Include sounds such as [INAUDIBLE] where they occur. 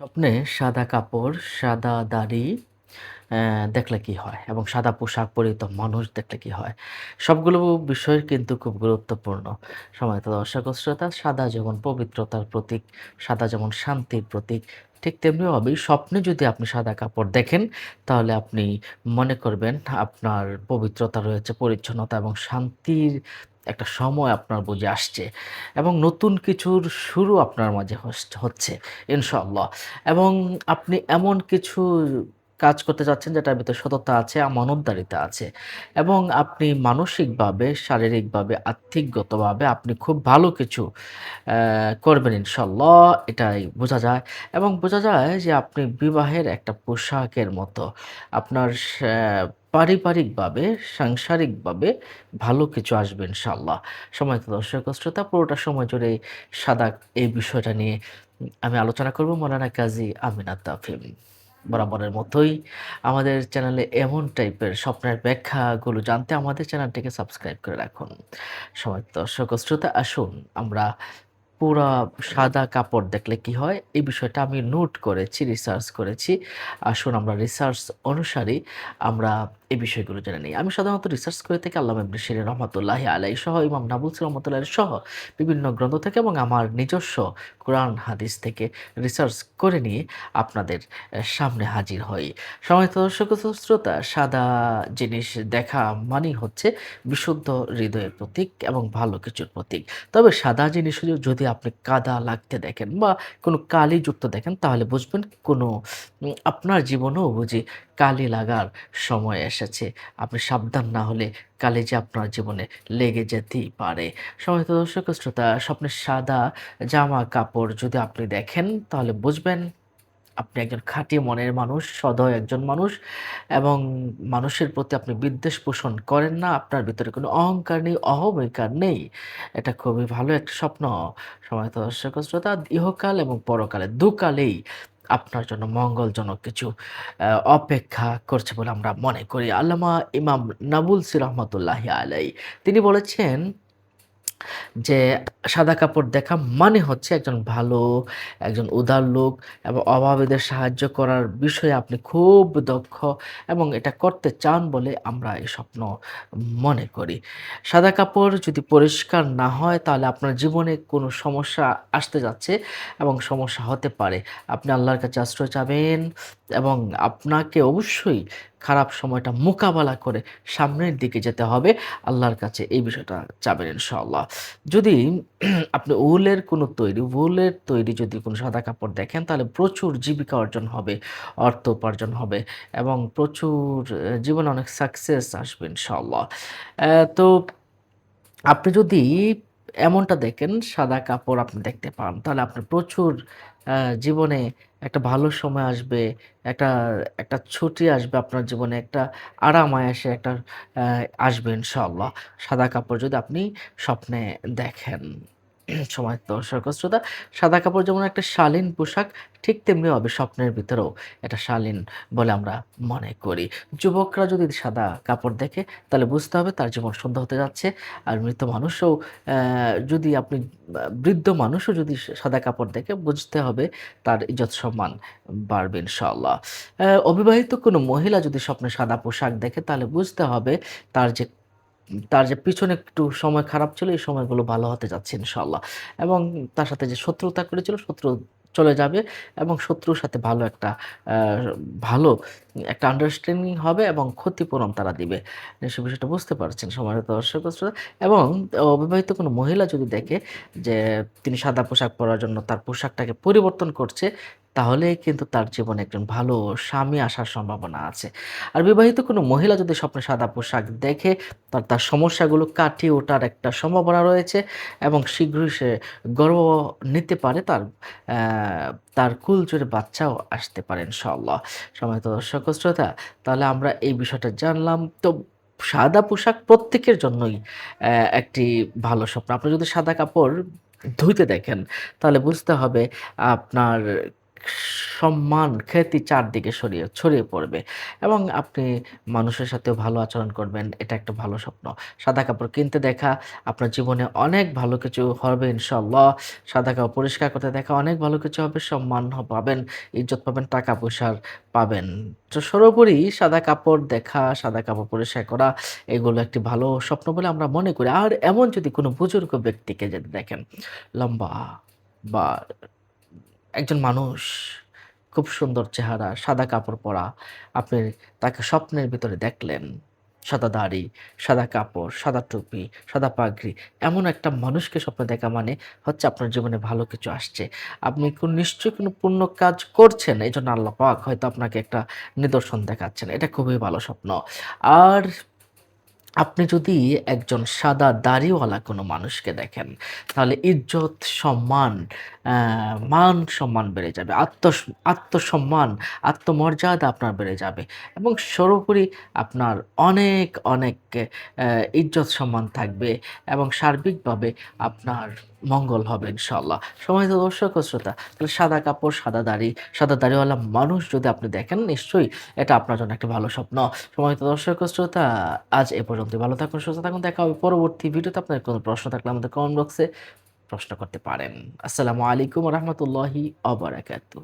স্বপ্নে সাদা কাপড়, সাদা দাড়ি দেখলে কি হয়? এবং সাদা পোশাক পরিহিত মানুষ দেখলে কি হয়? সবগুলো বিষয় কিন্তু খুব গুরুত্বপূর্ণ। সম্মানিত দর্শক শ্রোতা, সাদা যেমন পবিত্রতার প্রতীক, সাদা যেমন শান্তির প্রতীক, ঠিক তেমনিভাবেই স্বপ্নে যদি আপনি সাদা কাপড় দেখেন, তাহলে আপনি মনে করবেন আপনার পবিত্রতা রয়েছে, পরিচ্ছন্নতা এবং শান্তির একটা সময় আপনার বুঝে আসছে এবং নতুন কিছুর শুরু আপনার মাঝে হচ্ছে ইনশাল্লাহ এবং আপনি এমন কিছু কাজ করতে যাচ্ছেন যেটার ভিতরে সততা আছে, আমানতদারিতা আছে এবং আপনি মানসিকভাবে, শারীরিকভাবে, আর্থিকগতভাবে আপনি খুব ভালো কিছু করবেন ইনশাআল্লাহ এটাই বোঝা যায় এবং বোঝা যায় যে আপনি বিবাহের একটা পোশাকের মতো আপনার পারিবারিকভাবে, সাংসারিকভাবে ভালো কিছু আসবে ইনশাআল্লাহ। সম্মানিত দর্শক শ্রোতা পুরোটা সময় জুড়ে সাদা এই বিষয়টা নিয়ে আমি আলোচনা করব মাওলানা কাজী আমিনাত তাফহিম। বরাবরের মতোই আমাদের চ্যানেলে এমন টাইপের স্বপ্নের ব্যাখ্যাগুলো জানতে আমাদের চ্যানেলটিকে সাবস্ক্রাইব করে রাখুন। সবাই দর্শক শ্রোতা আসুন আমরা পুরা সাদা কাপড় দেখলে কি হয়? এই বিষয়টা আমি নোট করেছি, রিসার্চ করেছি। আসুন আমরা রিসার্চ অনুসারে আমরা এই বিষয়গুলো জেনে নিই। আমি সাধারণত রিসার্চ করে থাকি আল্লামা ইবনে সিরিন রহমাতুল্লাহি আলাইহি সহ, ইমাম নাবুলসি রহমাতুল্লাহি সহ বিভিন্ন গ্রন্থ থেকে এবং আমার নিজস্ব কোরআন, হাদিস থেকে রিসার্চ করে নিয়ে আপনাদের সামনে হাজির হই। সম্মানিত দর্শক শ্রোতা, সাদা জিনিস দেখা মানেই হচ্ছে বিশুদ্ধ হৃদয়ের প্রতীক এবং ভালো কিছুর প্রতীক। তবে সাদা জিনিস যদি আপনি কাদা লাগতে দেখেন বা কোনো কালিযুক্ত দেখেন, তাহলে বুঝবেন কোনো আপনার জীবনেও বুঝি কালি লাগার সময় এসেছে। আপনি সাবধান না হলে কালে যে আপনার জীবনে লেগে যেতেই পারে। সম্মানিত দর্শক ও শ্রোতা স্বপ্নে সাদা জামা কাপড় যদি আপনি দেখেন তাহলে বুঝবেন আপনি একজন খাঁটি মনের মানুষ, সদয় একজন মানুষ এবং মানুষের প্রতি আপনি বিদ্বেষ পোষণ করেন না। আপনার ভিতরে কোনো অহংকার নেই, অহমিকা নেই। এটা খুবই ভালো একটা স্বপ্ন। সম্মানিত দর্শক শ্রোতা ইহকাল এবং পরকালে দুকালেই আপনার জন্য মঙ্গলজনক কিছু অপেক্ষা করছে বলে আমরা মনে করি। আল্লামা ইমাম নাবুল সির রহমতুল্লাহ আলাই তিনি বলেছেন যে সাদা কাপড় দেখা মানে হচ্ছে একজন ভালো, একজন উদার লোক এবং অভাবীদের সাহায্য করার বিষয়ে আপনি খুব দক্ষ এবং এটা করতে চান বলে আমরা এই স্বপ্ন মনে করি। সাদা কাপড় যদি পরিষ্কার না হয় তাহলে আপনার জীবনে কোনো সমস্যা আসতে যাচ্ছে এবং সমস্যা হতে পারে। আপনি আল্লাহর কাছে আশ্রয় চাবেন এবং আপনাকে অবশ্যই খারাপ সময়টা মোকাবেলা করে সামনের দিকে যেতে হবে। আল্লাহর কাছে এই বিষয়টা চাবেন ইনশাআল্লাহ। যদি [CLEARS THROAT] আপনি উলের কোনো তৈরি, উলের তৈরি যদি কোনো সাদা কাপড় দেখেন তাহলে প্রচুর জীবিকা অর্জন হবে, অর্থ উপার্জন হবে এবং প্রচুর জীবনে অনেক সাকসেস আসবে ইনশাআল্লাহ। তো আপনি যদি এমনটা দেখেন সাদা কাপড় আপনি দেখতে পান তাহলে আপনার প্রচুর জীবনে একটা ভালো সময় আসবে, একটা একটা ছুটি আসবে আপনার জীবনে, একটা আরাম আয়াসে একটা আসবে ইনশাল্লাহ সাদা কাপড় যদি আপনি স্বপ্নে দেখেন। সম্মানিত দর্শক শ্রোতা, সাদা কাপড় যেমন একটা শালীন পোশাক, ঠিক তেমনি হবে স্বপ্নের ভিতরেও এটা শালীন বলে আমরা মনে করি। যুবকরা যদি সাদা কাপড় দেখে, তাহলে বুঝতে হবে তার জীবন সুন্দর হতে যাচ্ছে। আর মৃত মানুষও যদি আপনি বৃদ্ধ মানুষও যদি সাদা কাপড় দেখে, বুঝতে হবে তার ইজ্জত সম্মান বাড়বে ইনশাআল্লাহ। অ্যা অবিবাহিত কোনো মহিলা যদি স্বপ্নে সাদা পোশাক দেখে, তাহলে বুঝতে হবে তার যে তার যে পিছনে একটু সময় খারাপ ছিল, এই সময়গুলো ভালো হতে যাচ্ছে ইনশাআল্লাহ। এবং তার সাথে যে শত্রুতা করেছিল, শত্রু চলে যাবে এবং শত্রুর সাথে ভালো একটা ভালো একটা আন্ডারস্ট্যান্ডিং হবে এবং ক্ষতিপূরণ তারা দিবে। নিশ্চয়ই বিষয়টা বুঝতে পারছেন সম্মানিত দর্শক এবং অবিবাহিত কোনো মহিলা যদি দেখে যে তিনি সাদা পোশাক পরার জন্য তার পোশাকটাকে পরিবর্তন করছে তাহলেই কিন্তু তার জীবনে একজন ভালো স্বামী আসার সম্ভাবনা আছে। আর বিবাহিত কোনো মহিলা যদি স্বপ্নে সাদা পোশাক দেখে তার, তার সমস্যাগুলো কাটিয়ে ওঠার একটা সম্ভাবনা রয়েছে এবং শীঘ্রই সে গর্ব নিতে পারে তার তার কুলজোড়ে বাচ্চাও আসতে পারে ইনশাআল্লাহ। তো দর্শক শ্রোতা তাহলে আমরা এই বিষয়টা জানলাম। তো সাদা পোশাক প্রত্যেকের জন্যই একটি ভালো স্বপ্ন। আপনি যদি সাদা কাপড় ধুইতে দেখেন তাহলে বুঝতে হবে আপনার সম্মান, খ্যাতি চারদিকে ছড়িয়ে ছড়িয়ে পড়বে এবং আপনি মানুষের সাথেও ভালো আচরণ করবেন। এটা একটা ভালো স্বপ্ন। সাদা কাপড় কিনতে দেখা আপনার জীবনে অনেক ভালো কিছু হবে ইনশাআল্লাহ। সাদা কাপড় পরিষ্কার করতে দেখা অনেক ভালো কিছু হবে। সম্মান পাবেন, ইজ্জত পাবেন, টাকা-পয়সার পাবেন। তো সর্বোপরি সাদা কাপড় দেখা, সাদা কাপড় পরিষ্কার করা এগুলো একটি ভালো স্বপ্ন বলে আমরা মনে করি। আর এমন যদি কোনো বুজুর্গ ব্যক্তিকে যদি দেখেন লম্বা বা একজন মানুষ খুব সুন্দর চেহারা, সাদা কাপড় পরা, আপনি তাকে স্বপ্নের ভিতরে দেখলেন। সাদা দাড়ি, সাদা কাপড়, সাদা টুপি, সাদা পাগড়ি। এমন একটা মানুষকে স্বপ্নে দেখা মানে হচ্ছে আপনার জীবনে ভালো কিছু আসছে। আপনি কোন নিশ্চয়ই কোনো পূর্ণ কাজ করছেন। এজন্য আল্লাহ পাক হয়তো আপনাকে একটা নিদর্শন দেখাচ্ছেন। এটা খুবই ভালো স্বপ্ন। আর আপনি যদি একজন সাদা দাড়িওয়ালা কোনো মানুষকে দেখেন, তাহলে ইজ্জত, সম্মান, মান-সম্মান বেড়ে যাবে। আত্ম আত্মসম্মান, আত্মমর্যাদা আপনার বেড়ে যাবে এবং সর্বোপরি আপনার অনেক, অনেক ইজ্জত সম্মান থাকবে এবং সার্বিকভাবে আপনার মঙ্গল হবে ইনশাল্লাহ সময় তো দর্শক শ্রোতা, তাহলে সাদা কাপড়, সাদা দাড়ি, সাদা দাড়িওয়ালা মানুষ যদি আপনি দেখেন নিশ্চয়ই এটা আপনার জন্য একটা ভালো স্বপ্ন। সময় তো দর্শক শ্রোতা, আজ এ পর্যন্ত ভালো থাকুন, সুস্থ থাকুন। দেখা হবে পরবর্তী ভিডিওতে। আপনার কোনো প্রশ্ন থাকলে আমাদের কমেন্ট বক্সে প্রশ্ন করতে পারেন। আসসালামু আলাইকুম রহমতুল্লাহি বারাকাতুহু।